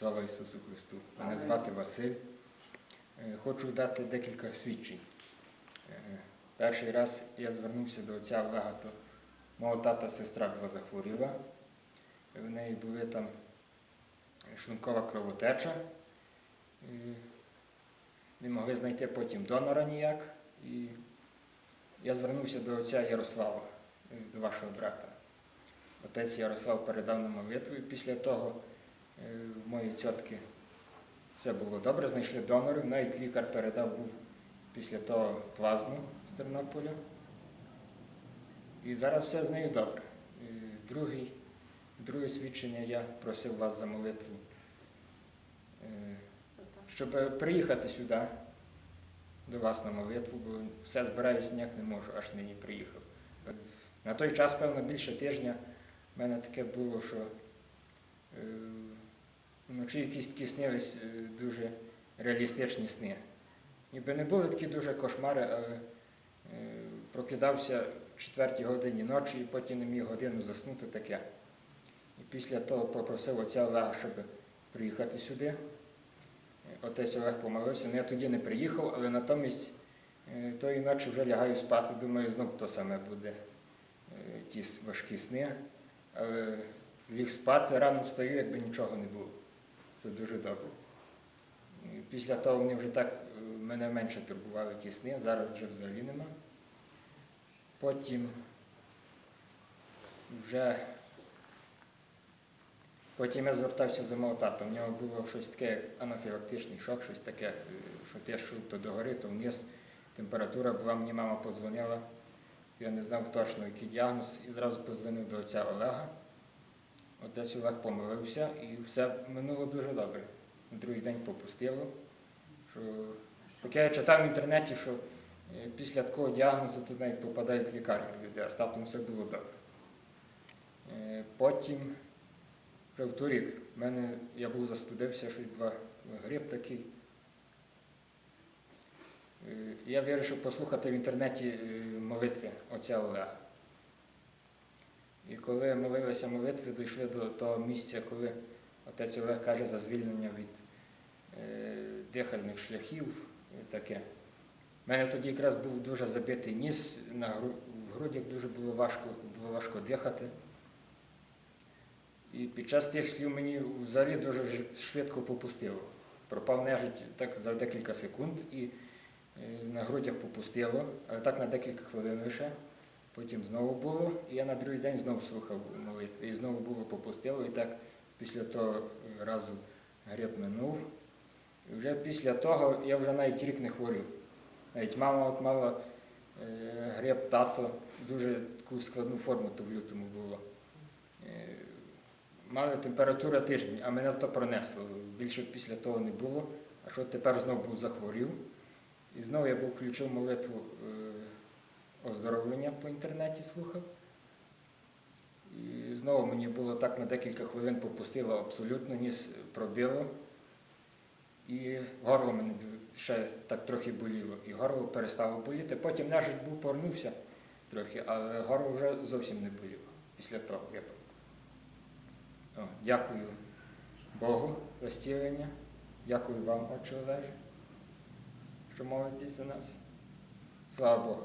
Слава Ісусу Христу! Мене звати Василь. Е, Хочу дати декілька свідчень. Е, Перший раз я звернувся до отця Олега, то мого тата сестра була захворіла. В неї були там шлункова кровотеча. І Не могли знайти потім донора ніяк. І я звернувся до отця Ярослава, е, до вашого брата. Отець Ярослав передав на молитву, і після того е, в моїй тітки все було добре, знайшли донорів, навіть лікар передав був після того плазму з Тернополя. І зараз все з нею добре. Другий, друге свідчення я просив вас за молитву, е, щоб приїхати сюди до вас на молитву, бо все збираюсь ніяк не можу, аж нині приїхав. На той час, певно, більше тижня в мене таке було, що вночі якісь такі снились е, дуже реалістичні сни. Ніби не були такі дуже кошмари, але е, прокидався в четвертій годині ночі і потім не міг годину заснути таке. І після того попросив отця Олега, щоб приїхати сюди. Е, Отець Олег помолився, ну я тоді не приїхав, але натомість тої ночі вже лягаю спати, думаю, знов то саме буде. Ті важкі сни. Але ліг спати, рано встаю, якби нічого не було. Це дуже добре. Після того вони вже так е, мене менше турбували ті сни, зараз вже взагалі нема. Потім вже потім я звертався за мого тата. У нього було щось таке, як анафілактичний шок, щось таке, е, що те шут то догори, то вниз. Температура була, мені мама подзвонила. Я не знав точно, який діагноз, і зразу позвонив до отця Олега. Отець Олег помилився і все минуло дуже добре. На другий день попустило. Що... Поки я читав в інтернеті, що е, після такого діагнозу тут навіть попадають в лікарню люди, а з татом все було добре. Е, Потім, вже в торік, мене, я був застудився, щось був гриб такий. Е, Я вирішив послухати в інтернеті молитви отця Олега. Коли молилися молитви, дійшли до того місця, коли отець Олег каже за звільнення від е, дихальних шляхів, таке. У мене тоді якраз був дуже забитий ніс, на в грудях дуже було важко, було важко дихати. І під час тих слів мені взагалі дуже швидко попустило. Пропав нежить так за декілька секунд і е, на грудях попустило, але так на декілька хвилин лише. Потім знову було, і я на другий день знову слухав молитви. І знову було попустило, і так після того е, разу гриб минув. І вже після того я вже навіть рік не хворів. Навіть мама от мала е, гриб, тато, дуже таку складну форму то в лютому було. Е, мали температура тиждень, а мене то пронесло. Більше після того не було. А що тепер знову був захворів. І знову я був включив молитву е, оздоровлення по інтернеті слухав. І знову мені було так на декілька хвилин попустило абсолютно, ніс пробило. І горло мене ще так трохи боліло. І горло перестало боліти. Потім нежить був повернувся трохи, але горло вже зовсім не боліло після того випадку. Дякую Богу за зцілення. Дякую вам, Отче Олеже, що молитесь за нас. Слава Богу.